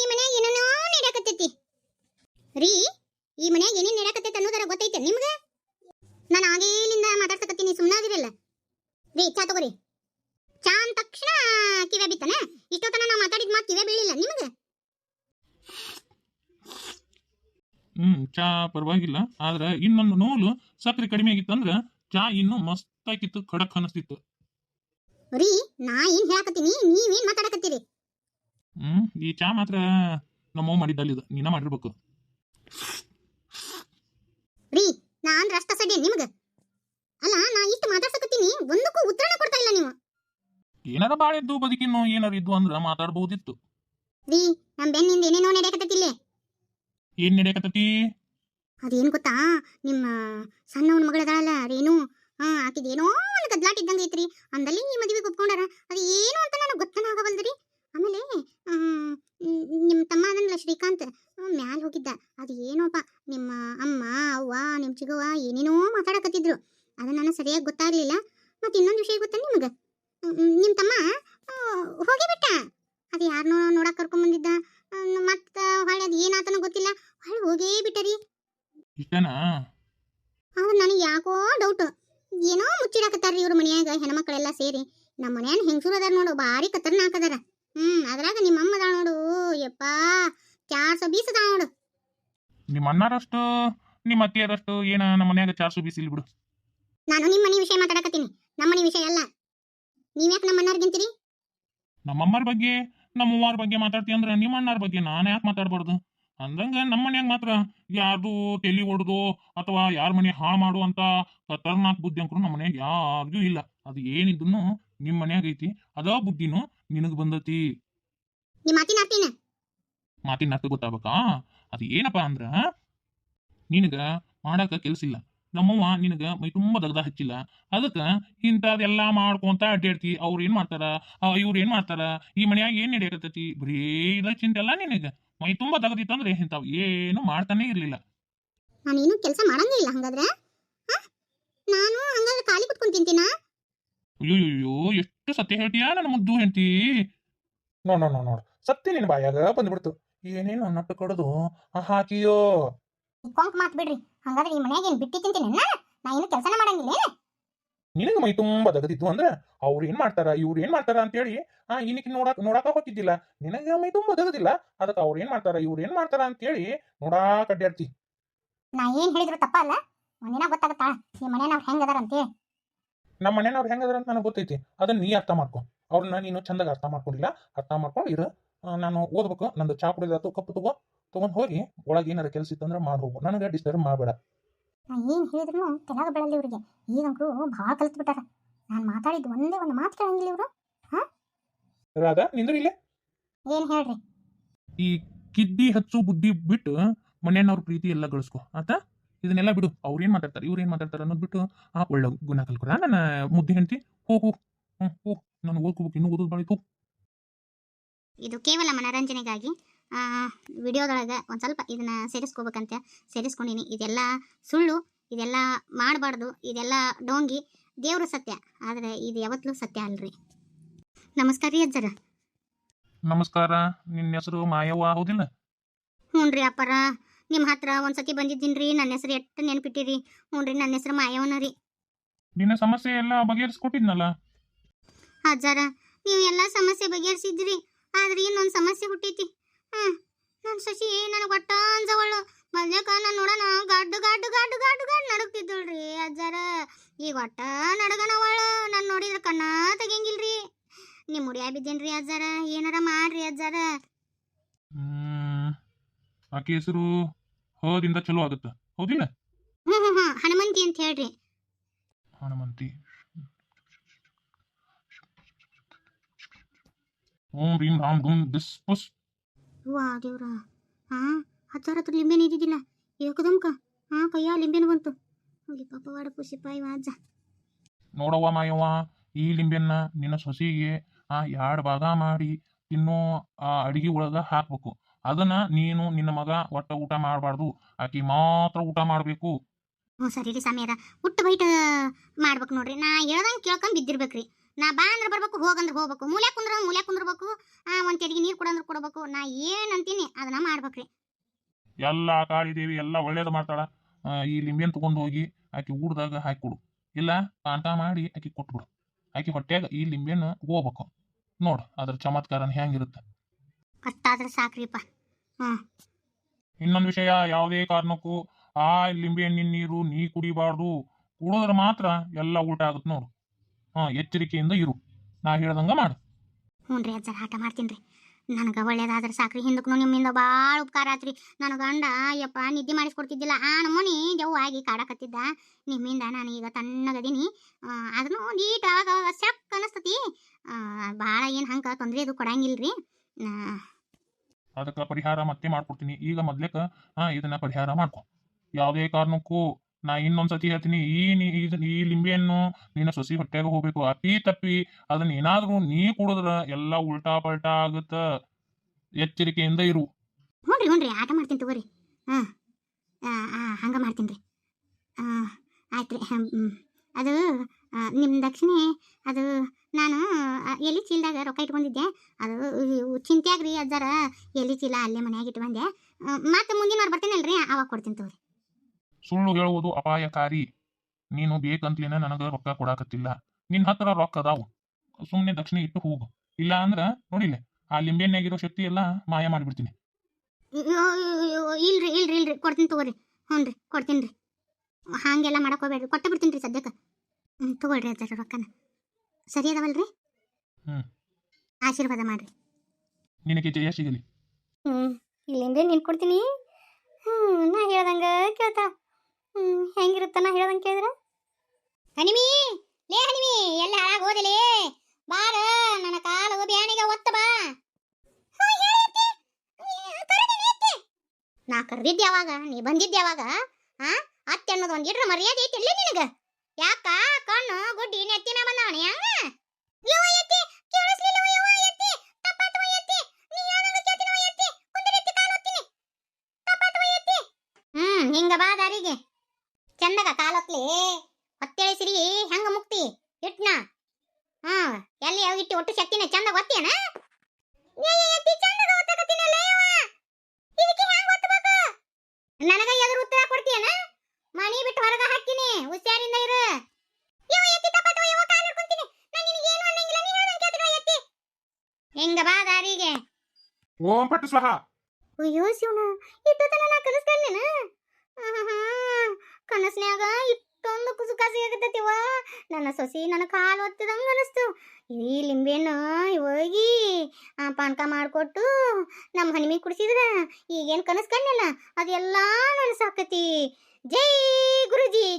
ಈ ಮನ್ಯಾಗ ಏನೇನೋ ನಡೆಯಕತ್ತೈತಿ. ರೀ ಈ ಮನ್ಯಾಗ ಏನೇನು ನಡೆಯಕತ್ತೈತಿ ಅನ್ನೋದರ ಗೊತ್ತೈತೆ ನಿಮ್ಗೆ? ನಾನು ಆಗೇಲಿಂದ ಮಾತಾಡ್ಸಕತ್ತೀನಿ ಸುಮ್ಮನಾದಿರಲ್ಲ ರೀ ಚಾ ತಗೋರಿ. ಚಾ ಅಂದ ತಕ್ಷಣ ಕಿವೆ ಬಿತ್ತನ ಇಷ್ಟೊತ್ತನ ನಾನು ಮಾತಾಡಿದ ಮಾತು ಕಿವೆ ಬೀಳಿಲ್ಲ ನಿಮ್ಗೆ? ಹ್ಮ್ ಚಾ ಪರವಾಗಿಲ್ಲ. ಆದ್ರೆ ಇನ್ನೊಂದು ನೋಲು ಸಕ್ಕರೆ ಕಡಿಮೆ ಆಗಿತ್ತಂದ್ರ ಚಾ ಇನ್ನೂ ಮಸ್ತಾಗಿತ್ತು ಖಡಕ್ ಅನಿಸ್ತಿತ್ತು. ರೀ ನಾ ಏನ್ ಹೇಳಕತ್ತೀನಿ ನೀವೇನ್ ಮಾತಾಡಕತ್ತೀರಿ? ಹ್ಮ್ ಈ ಚಾ ಮಾತ್ರ ನಮ್ಮವ್ ಮಾಡಿದ್ದಲ್ಲಿ ಇದು. ನೀನ ಮಾಡಿರ್ಬೇಕು. ರೀ ನಾ ರಷ್ಟ ಸಡಿ ನಿಮಗೆ? ಅಲ್ಲ ನಾ ಇಷ್ಟು ಮಾತಾಡ್ಸಕತ್ತೀನಿ ಒಂದಕ್ಕೂ ಉತ್ತರಣ ಕೊಡ್ತಾ ಇಲ್ಲ ನೀವು. ಏನಾರ ಬಾಳ ಇದ್ದು ಬದುಕಿನ್ನು ಏನಾರ ಇದ್ದು ಅಂದ್ರ ಮಾತಾಡ್ಬಹುದಿತ್ತು ರೀ ನಮ್ ಬೆನ್ನಿಂದ ಏನೇನೋ ನಡೆಯಕತ್ತೈತಿಲ್ಲೇ ಏನ್ ನಡೆಯಕತ್ತತಿ? ಅದೇನ್ ಗೊತ್ತಾ ನಿಮ್ಮ ಸಣ್ಣವನ ಮಗಳದಾಳಲ್ಲ ರೇನು ಹಾ ಆಕಿದೇನೋ ಒಂದು ಗದ್ಲಾಟ ಇದ್ದಂಗ ಐತ್ರಿ. ಅಂದಲ್ಲಿ ಈ ಮದುವೆ ಒಪ್ಕೊಂಡಾರ ಅದು ಏನು ಅಂತ ನನಗೆ ಗೊತ್ತನ ಆಗವಲ್ದ್ರಿ? ಆಮೇಲೆ ನಿಮ್ಮ ತಮ್ಮ ಅದನ್ನಲ್ಲ ಶ್ರೀಕಾಂತ್ ಮ್ಯಾಲೆ ಹೋಗಿದ್ದ. ಅದು ಏನೋಪ್ಪ ನಿಮ್ಮ ಅಮ್ಮ ಅವ್ವ ನಿಮ್ಮ ಚಿಗವ್ವ ಏನೇನೋ ಮಾತಾಡಕತ್ತಿದ್ರು. ಅದು ನನಗೆ ಸರಿಯಾಗಿ ಗೊತ್ತಾಗಲಿಲ್ಲ. ಮತ್ತು ಇನ್ನೊಂದು ವಿಷಯ ಗೊತ್ತಾ ನಿಮಗೆ? ನಿಮ್ಮ ತಮ್ಮ ಹೋಗಿಬಿಟ್ಟ ಹೋಗೇ ಬಿಟ್ಟ. ಅದು ಯಾರನ್ನೋ ನೋಡಕ್ಕೆ ಕರ್ಕೊಂಬಂದಿದ್ದ ಮತ್ತೆ ಹೊಳೆ ಅದು ಏನಾತನೋ ಗೊತ್ತಿಲ್ಲ. ಹೊಳೆ ಹೋಗೇ ಬಿಟ್ಟರಿ ಇಷ್ಟನಾ? ಆದ್ರೆ ನನಗೆ ಯಾಕೋ ಡೌಟ್ ಏನೋ ಮುಚ್ಚಿಡಕತ್ತಾರ್ರಿ ಇವ್ರ ಮನ್ಯಾಗ ಹೆಣ್ಮಕ್ಳೆಲ್ಲ ಸೇರಿ. ನಮ್ಮ ಮನ್ಯಾನ ಹೆಂಗಸೂರು ಅದಾರ ನೋಡು ಭಾರಿ ಖತರ್ನಾಕ್ ಅದಾರ ಹ್ಮ್ ಅದ್ರಾಗ ನಿಮ್ಮ ಅಮ್ಮ ಅದಾಳ ನೋಡು. ಯಪ್ಪಾ ಚಾರ್ ಬೀಸ ಅದಾಳ ನೋಡು. ನಿಮ್ಮ ಅಣ್ಣಾರಷ್ಟು ನಿಮ್ಮ ಅತ್ತಿಯರಷ್ಟು ಏನ ನಮ್ಮ ಮನ್ಯಾಗ ಚಾರ್ಸು ಬಿಸಿಲ್ ಬಿಡು. ನಾನು ನಿಮ್ಮ ಮನೆ ವಿಷಯ ಮಾತಾಡಕತ್ತೀನಿ. ನಮ್ಮ ಮನೆ ವಿಷಯ ಅಲ್ಲ. ನೀವ್ಯಾಕೆ ನಮ್ಮ ಅಣ್ಣಾರ್ಗಿಂತೀರಿ ನಮ್ಮಮ್ಮರ ಬಗ್ಗೆ ನಮ್ಮ ಅವ್ವಾರ ಬಗ್ಗೆ ಮಾತಾಡ್ತಿ ಅಂದ್ರೆ ನಿಮ್ಮ ಅಣ್ಣಾರ ಬಗ್ಗೆ ನಾನು ಯಾಕೆ ಮಾತಾಡ್ಬಾರ್ದು? ಅಂದಂಗ ನಮ್ಮ ಮನ್ಯಾಗ ಮಾತ್ರ ಯಾರ್ದು ತಲಿ ಹೊಡೆದು ಅಥವಾ ಯಾರ ಮನೆ ಹಾಳು ಮಾಡು ಅಂತ ಖತರ್ನಾಕ್ ಬುದ್ಧಿ ಅಂಕರು ನಮ್ಮ ಮನ್ಯಾಗ ಯಾರಿಗೂ ಇಲ್ಲ. ಅದು ಏನಿದ್ರು ನಿಮ್ಮ ಮನ್ಯಾಗ ಐತಿ. ಅದ ಬುದ್ಧಿನೂ ನಿನಗ್ ಬಂದತಿ? ನಿಮ್ಮ ಮಾತಿನ ಅರ್ಥ ಗೊತ್ತಾಗಬೇಕಾ? ಅದು ಏನಪ್ಪಾ ಅಂದ್ರ ನಿನಗ ಮಾಡಾಕ ಕೆಲ್ಸ ಇಲ್ಲ. ನಮ್ಮವ್ವ ನಿನಗ ಮೈ ತುಂಬಾ ದಗ್ದ ಹಚ್ಚಿಲ್ಲ. ಅದಕ್ಕ ಇಂಥದೆಲ್ಲ ಮಾಡ್ಕೊಂತ ಅಡ್ಡಾಡ್ತಿ. ಅವ್ರು ಏನ್ ಮಾಡ್ತಾರ? ಇವ್ರು ಏನ್ ಮಾಡ್ತಾರ? ಈ ಮನ್ಯಾಗ ಏನ್ ನಡೆಯಕತ್ತೈತಿ? ಬರೀ ಇದ ಚಿಂತೆ ಅಲ್ಲ ನಿನಗ? ಮೈ ತುಂಬಾ ದಗದಿತ್ತಂದ್ರೆ ಇಂಥವ್ ಏನು ಮಾಡ್ತಾನೆ ಇರ್ಲಿಲ್ಲ. ನಾನೇನು ಕೆಲಸ ಮಾಡಂಗೇ ಇಲ್ಲ ಹಂಗಾದ್ರೆ? ನಾನು ಹಂಗಾದ್ರೆ ಖಾಲಿ ಕುತ್ಕೊಂಡ್ ತಿಂತೀನಾ? ಅಯ್ಯೋ ಎಷ್ಟು ಸತ್ಯ ಹೇಳ್ತೀಯಾ? ನನ್ನ ಮುದ್ದು ಹೆಂಡತಿ ನೋ ನೋ ನೋಡ್ ನೋಡು. ಸತ್ಯ ನಿನ್ ಬಾಯಾಗ ಬಂದ್ಬಿಡ್ತು. ಏನೇನು ನಟ್ಟು ಕಡದು? ಹಾಕಿಯೋ? ಕೊಂಕ್ ಮಾತ್ ಬಿಡ್ರಿ. ಹಂಗಾದ್ರೆ ಈ ಮನ್ಯಾಗ ಏನ್ ಬಿಟ್ಟಿ ತಿಂತೀನಿ? ನಾ ನಾ ಏನು ಕೆಲಸನ ಮಾಡಂಗಿಲ್ಲ? ನಿನಗೆ ಮೈ ತುಂಬಾ ದಗದಿತ್ತು ಅಂದ್ರೆ ಅವ್ರು ಏನ್ ಮಾಡ್ತಾರ ಇವ್ರು ಏನ್ ಮಾಡ್ತಾರ ಅಂತೇಳಿ ಆ ಇನ್ನಕ್ಕೆ ನೋಡಾಕ ನೋಡಾಕ ಹೋಗಿದ್ದಿಲ್ಲ ನಿನಗೆ ಮೈ ತುಂಬಾ ದಗದಿಲ್ಲ? ಅದಕ್ಕೆ ಅವ್ರು ಏನ್ ಮಾಡ್ತಾರ ಇವ್ರು ಏನ್ ಮಾಡ್ತಾರ ಅಂತೇಳಿ ನೋಡಾಕ ಅಡ್ಡಾಡ್ತಿ ನಾ ಏನ್ ಹೇಳಿದ್ರು ತಪ್ಪಲ್ಲ ಒಂದಿನ ಗೊತ್ತಾಗತ್ತಾ? ಈ ಮನೆಯವ್ರು ನಾವ್ ಅದಾರ ಅಂತೇಳಿ ನಮ್ಮ ಮನೆಯವ್ರು ಹೆಂಗದ್ರ ಅಂತ ನನಗೆ ಗೊತ್ತೈತಿ. ಅದನ್ನ ನೀ ಅರ್ಥ ಮಾಡ್ಕೊ. ಅವ್ರನ್ನ ನೀನು ಚಂದಾಗ ಅರ್ಥ ಮಾಡ್ಕೊಂಡಿಲ್ಲ. ಅರ್ಥ ಮಾಡ್ಕೊಂಡು ಇರು. ನಾನು ಓದ್ಬೇಕು. ನಂದು ಚಾ ಕುಡಿದಾತು. ಕಪ್ಪು ತಗೋ. ತಗೊಂಡ್ ಹೋಗಿ. ಒಳಗೆ ಏನಾರ ಕೆಲಸ ಇತ್ತಂದ್ರೆ ಮಾಡಿ ಹೋಗು. ನನಗೆ ಡಿಸ್ಟರ್ಬ್ ಮಾಡಬೇಡ. ಏನ್ ಹೇಳಿದ್ರು ಕೆಲಾಗ ಬೆಳಲ್ಲ ಇವ್ರಿಗೆ. ಈಗಂತೂ ಭಾಳ ಕಲ್ತು ಬಿಟ್ಟಾರ ನಾನು ಮಾತಾಡಿದ್ ಒಂದೇ ಒಂದು ಮಾತು ಕೇಳಂಗಿಲ್ಲ ಹ ರಾಧ ನಿಂದ್ರಿ ಇಲ್ಲೇ? ಏನ್ ಹೇಳ್ರಿ? ಈ ಕಿದ್ದಿ ಹಚ್ಚು ಬುದ್ಧಿ ಬಿಟ್ಟು ಮನೆಯವ್ರ ಪ್ರೀತಿ ಎಲ್ಲ ಗಳಿಸ್ಕೊ. ಆತ? ಇದನ್ನೆಲ್ಲ ಬಿಡು. ಅವ್ರು ಏನು ಮಾತಾಡ್ತಾರೆ ಇವ್ರು ಏನು ಮಾತಾಡ್ತಾರೆ ಅನ್ನೋದು ಬಿಟ್ಟು ಆ ಒಳ್ಳೆ ಗುಣ ಕಲ್ಕೊಡ. ನನ್ನ ಮುದ್ದೆ ಹೆಂಡತಿ ಹೋಗು ಹ್ಞೂ ಹೋಗು ನಾನು ಓದ್ಕೋಬೇಕು ಇನ್ನೂ ಓದೋದು ಬಾಳಿತು. ಇದು ಕೇವಲ ಮನರಂಜನೆಗಾಗಿ ಆ, ವಿಡಿಯೋದೊಳಗೆ ಒಂದು ಸ್ವಲ್ಪ ಇದನ್ನ ಸೇರಿಸ್ಕೋಬೇಕಂತ. ಸೇರಿಸ್ಕೊಂಡಿನಿ. ಇದೆಲ್ಲ ಸುಳ್ಳು ಇದೆಲ್ಲ ಮಾಡಬಾರ್ದು ಇದೆಲ್ಲ ಡೋಂಗಿ. ದೇವ್ರ ಸತ್ಯ. ಆದರೆ ಇದು ಯಾವತ್ತೂ ಸತ್ಯ ಅಲ್ರಿ. ನಮಸ್ಕಾರ ರೀ ಅಜ್ಜರ. ನಮಸ್ಕಾರ. ನಿನ್ನ ಹೆಸರು ಮಾಯವ್ವ ಹೌದಿಲ್ಲ? ಹ್ಞೂ ರೀ ಅಪ್ಪರ. ನಿಮ್ಮ ಹತ್ರ ಒಂದು ಸತಿ ಬಂದಿದ್ದೀನಿ ರೀ. ನನ್ನ ಹೆಸರು ಎಷ್ಟು ನೆನ್ಪಿಟ್ಟಿರಿ. ಹ್ಞೂ ರೀ ನನ್ನ ಹೆಸರು ಮಾಯವನ ರೀ. ನಿನ್ನ ಸಮಸ್ಯೆ ಎಲ್ಲ ಬಗೆಹರಿಸ್ಕೊಟ್ಟಿದ್ನಲ್ಲ? ಅಜ್ಜಾರ ನೀವು ಎಲ್ಲ ಸಮಸ್ಯೆ ಬಗೆಹರಿಸಿದ್ರಿ. ಆದ್ರೆ ಇನ್ನೊಂದು ಸಮಸ್ಯೆ ಹುಟ್ಟೈತಿ. ಹಾಂ ನನ್ನ ಸಸಿ ನನಗೆ ಒಟ್ಟ ಅಂಜವಳು. ಮೊದ್ಲೇಕ ನಾನು ನೋಡೋಣ ಗಾಡು ಗಾಡು ಗಾಡು ಗಾಡು ಗಾಡು ನಡುಗ್ತಿದ್ದಳ್ರಿ ಅಜ್ಜಾರ ಈಗ ಒಟ್ಟ ನಡಗನವಳು. ನಾನು ನೋಡಿದ್ರೆ ಕಣ್ಣ ತೆಗಿಯಂಗಿಲ್ರಿ ನಿಮ್ಮ ಮುಡಿಯ ಬಿದ್ದೇನ್ರಿ ಅಜ್ಜಾರ ಏನಾರ ಮಾಡ್ರಿ ಅಜ್ಜಾರ ಆಕೆ ಹೆಸರು ಹೋದಿಂದ ಚಲೋ ಆಗುತ್ತೆ. ಹೌದಿಲ್ಲ? ಹ್ಞೂ ಹ್ಞೂ ಹ್ಞೂ ಹನುಮಂತಿ ಅಂತ ಹೇಳ್ರಿ. ಹನುಮಂತಿ. ಓಂ ರೀಂ ರಾಮ್ ಗುಂ ದಿಸ್ ಪುಸ್. ವಾ ದೇವ್ರ. ಹಾ ಹತ್ತಾರ ಹತ್ರ ಲಿಂಬೆನ ಇದ್ದಿದ್ದಿಲ್ಲ. ಏಕದಮ್ಕ? ಹಾ ಕೈಯ ಲಿಂಬೆನ ಬಂತು. ಹೋಗಿ ಪಾಪ ವಾಡ ಪುಸಿ ಪಾಯಿ ವಾಜ. ನೋಡವ್ವ ಮಾಯವ್ವ ಈ ಲಿಂಬೆನ್ನ ನಿನ್ನ ಸೊಸಿಗೆ ಆ ಎರಡು ಭಾಗ ಮಾಡಿ ತಿನ್ನೋ ಆ ಅಡಿಗೆ ಒಳಗ ಹಾಕ್ಬೇಕು. ಅದನ್ನ ನೀನು ನಿನ್ನ ಮಗ ಒಟ್ಟ ಊಟ ಮಾಡಬಾರ್ದು. ಆಕಿ ಮಾತ್ರ ಊಟ ಮಾಡಬೇಕು. ಹ್ಞೂ ಸರಿ ರೀ ಸಮೀರ ಹುಟ್ಟು ಬೈಟ್ ಮಾಡ್ಬೇಕು ನೋಡ್ರಿ. ನಾ ಹೇಳ್ದಂಗೆ ಕೇಳ್ಕೊಂಡ್ ಬಿದ್ದಿರ್ಬೇಕ್ರಿ. ನಾ ಬಾ ಅಂದ್ರೆ ಬರ್ಬೇಕು ಹೋಗಂದ್ರೆ ಹೋಗ್ಬೇಕು. ಮೂಲೆ ಕುಂದ್ರ ಮೂಲೆ ಕುಂದ್ರಬೇಕು. ಆ ಒಂದ್ ತೆರಿಗೆ ನೀರು ಕೊಡಂದ್ರೆ ಕೊಡ್ಬೇಕು. ನಾ ಏನು ಅಂತೀನಿ ಅದನ್ನ ಮಾಡ್ಬೇಕ್ರಿ. ಎಲ್ಲ ಕಾಳಿದೇವಿ ಎಲ್ಲ ಒಳ್ಳೇದು ಮಾಡ್ತಾಳ. ಆ, ಈ ಲಿಂಬೆನ್ ತಗೊಂಡು ಹೋಗಿ ಆಕಿ ಊಟದಾಗ ಹಾಕಿ ಕೊಡು. ಇಲ್ಲ ಪಾಂಟ ಮಾಡಿ ಆಕಿ ಕೊಟ್ಬಿಡು. ಆಕಿ ಹೊಟ್ಟೆಗ ಈ ಲಿಂಬೆನ್ ಹೋಗ್ಬೇಕು. ನೋಡು ಅದ್ರ ಚಮತ್ಕಾರನ ಹೆಂಗಿರುತ್ತೆ. ಅಷ್ಟಾದ್ರೆ ಸಾಕ್ರಿಪ್ಪ. ಇನ್ನೊಂದು ವಿಷಯ ಯಾವುದೇ ಕಾರಣಕ್ಕೂ ಆ ಲಿಂಬೆ ಹಣ್ಣಿನ ನೀರು ನೀ ಕುಡಿಬಾರ್ದು. ಕುಡಿದ್ರೆ ಮಾತ್ರ ಎಲ್ಲ ಊಟ ಆಗುತ್ತೆ ನೋಡು. ಹಾ ಎಚ್ಚರಿಕೆಯಿಂದ ಇರು. ನಾ ಹೇಳ್ದಂಗ ಮಾಡು. ಹ್ಞೂ ರೀ ಅಜ್ಜರ ಹಠ ಮಾಡ್ತೀನಿ ರೀ. ನನಗೆ ಒಳ್ಳೇದಾದ್ರೆ ಸಾಕ್ರಿ. ಹಿಂದಕ್ಕೂ ನಿಮ್ಮಿಂದ ಭಾಳ ಉಪಕಾರ ಆತ್ರಿ. ನನ್ನ ಗಂಡ ಯಪ್ಪ ನಿದ್ದೆ ಮಾಡಿಸ್ಕೊಡ್ತಿದ್ದಿಲ್ಲ. ಆ ನಮೂನಿ ದೆವ್ವ ಆಗಿ ಕಾಡಕತ್ತಿದ್ದ. ನಿಮ್ಮಿಂದ ನಾನು ಈಗ ತಣ್ಣಗದೀನಿ. ಅದನ್ನು ನೀಟ್ ಅವಾಗ ಸಕ್ ಅನಿಸ್ತತಿ. ಭಾಳ ಏನು ಹಂಗೆ ತೊಂದರೆ ಅದು ಕೊಡಂಗಿಲ್ಲ ಆ, ಅದಕ್ಕೆ ಪರಿಹಾರ ಮತ್ತೆ ಮಾಡ್ಕೊಡ್ತೀನಿ. ಈಗ ಮೊದ್ಲೇಕ, ಹಾ, ಇದನ್ನ ಪರಿಹಾರ ಮಾಡ್ಕೊ. ಯಾವುದೇ ಕಾರಣಕ್ಕೂ ನಾ ಇನ್ನೊಂದ್ಸತಿ ಹೇಳ್ತೀನಿ, ಈ ನೀ, ಈ ಲಿಂಬೆಯನ್ನು ನೀನು ಸೊಸಿ ಹೊಟ್ಟೆಗೆ ಹೋಗ್ಬೇಕು. ಅಪ್ಪಿ ತಪ್ಪಿ ಅದನ್ನ ಏನಾದ್ರೂ ನೀ ಕುಡಿದ್ರ ಎಲ್ಲ ಉಲ್ಟಾ ಪಲ್ಟಾ ಆಗುತ್ತ. ಎಚ್ಚರಿಕೆಯಿಂದ ಇರು. ಹ್ಞೂ ರೀ ಹ್ಞೂ ರೀ ಆಟ ಮಾಡ್ತೀನಿ ತಗೋರಿ. ಹಾಂ ಹಂಗೆ ಮಾಡ್ತೀನಿ ರೀ. ಆಯ್ತು ರೀ ಅದು ನಿಮ್ಮ ದಕ್ಷಿಣೆ ಅದು ನಾನು ಎಲ್ಲಿ ಎಲೆ ಚೀಲದಾಗ ರೊಕ್ಕ ಇಟ್ಕೊಂಡಿದ್ದೆ ಅದು ಇವು ಚಿಂತ್ಯಾಗ ರೀ ಅಜ್ಜಾರ ಎಲ್ಲಿ ಚೀಲ ಅಲ್ಲೇ ಮನೆಯಾಗ ಇಟ್ಟು ಬಂದೆ. ಮತ್ತೆ ಮುಂದಿನ ವಾರ ಅಲ್ರಿ ಅವಾಗ ಕೊಡ್ತೀನಿ ತಗೋರಿ. ಸುಳ್ಳು ಹೇಳುವುದು ಅಪಾಯಕಾರಿ. ನೀನು ಬೇಕಂತ್ಲೇನ ನನಗ ರೊಕ್ಕ ಕೊಡಾಕತ್ತಿಲ್ಲ. ನಿನ್ನ ಹತ್ರ ರೊಕ್ಕ ಅದಾವು. ಸುಮ್ಮನೆ ದಕ್ಷಿಣ ಇಟ್ಟು ಹೋಗು. ಇಲ್ಲ ಅಂದ್ರ ನೋಡಿಲ್ಲ ಆ ಲಿಂಬೆನಾಗಿರೋ ಶಕ್ತಿ ಎಲ್ಲ ಮಾಯ ಮಾಡಿಬಿಡ್ತೀನಿ. ಇಲ್ರಿ ಇಲ್ರಿ ಇಲ್ರಿ ಕೊಡ್ತೀನಿ ತಗೋರಿ. ಹ್ಞೂ ರೀ ಕೊಡ್ತೀನಿ ರೀ. ಹಾಗೆಲ್ಲ ಮಾಡಕ್ಕೆ ಹೋಗ್ಬೇಡ್ರಿ ಕೊಟ್ಟು ಬಿಡ್ತೀನಿ ರೀ ಸದ್ಯಕ್ಕೆ. ಹ್ಞೂ ತಗೊಳ್ರಿ ಅದರ ರೊಕ್ಕನ. ಸರಿ ಅದಾವಲ್ರಿ? ಹ್ಞೂ ಆಶೀರ್ವಾದ ಮಾಡ್ರಿ. ನಿನಗೆ ಜಯ ಸಿಗಲಿ ಹ್ಞೂ ಇಲ್ಲಿಂದ ನಿಂತ್ಕೊಡ್ತೀನಿ ಹ್ಞೂ ನಾ ಹೇಳ್ದಂಗೆ ಕೇಳ್ತಾ. ಹ್ಞೂ ಹೆಂಗಿರುತ್ತ ನಾ ಹೇಳ್ದಂಗೆ ಕೇಳಿದ್ರೆ? ಹನಿಮಿ ಲೇ ಹನಿಮಿ ಎಲ್ಲ ಹಾಳಾಗಿ ಹೋದಲೇ. ಬಾರ ನನ್ನ ಕಾಲು ಬ್ಯಾಣಿಗೆ ಒತ್ತ ಬಾ. ನಾ ಕರೆದಿದ್ದೆ ಯಾವಾಗ? ನೀ ಬಂದಿದ್ದೆ ಯಾವಾಗ? ಆ ಅತ್ತೆ ಅನ್ನೋದು ಒಂದು ಇಡ್ರ ಮರ್ಯಾದೆ ಐತಿ ನಿನಗೆ? ಯಾಕ? ಚಂದಗ ಹೊತ್ತೇಳಿ ಸಿರಿ ಹೆಂಗ ಮುಕ್ತಿ? ಇಟ್ನ? ಹಾ ಎಲ್ಲಿ ಹೋಗಿಟ್ಟಿ ಒಟ್ಟು ಶಕ್ತಿನ ಚಂದ ಗೊತ್ತೇನ? ನನಗ ಎದುರು ಉತ್ತರ ಕೊಡ್ತೀಯನ? ಮನಿ ಬಿಟ್ಟು ಹೊರಗ ಹಾಕ್ತೀನಿ ಹುಷಾರಿಂದ ಇರು. ಹೆಂಗ ಬಾ ದಾರಿಗೆ. ಓಂ ಪಟ್ಟು ಸ್ವಹ. ಅಯ್ಯೋ ಶಿವನ ಇಟ್ಟೊತ್ತನ ನಾ ಕನಸ್ಕಂಡಿನ ಕನಸ್ನ್ಯಾಗ ಇಷ್ಟೊಂದು ಕುಸುಕಾಸಿ ಆಗತ್ತೈತಿವ ನನ್ನ ಸೊಸಿ ನನ್ನ ಕಾಲು ಒತ್ತದಂಗೆ ಅನಿಸ್ತು. ಈ ಲಿಂಬೆನ ಹೋಗಿ ಆ, ಪಾನಕ ಮಾಡಿಕೊಟ್ಟು ನಮ್ಮ ಹನಿಮಿ ಕುಡಿಸಿದ್ರ ಈಗೇನು ಕನಸು ಕಣ್ಣಿಲ್ಲ ಅದೆಲ್ಲ ನನಸಾಕತಿ. ಜೈ ಗುರುಜಿ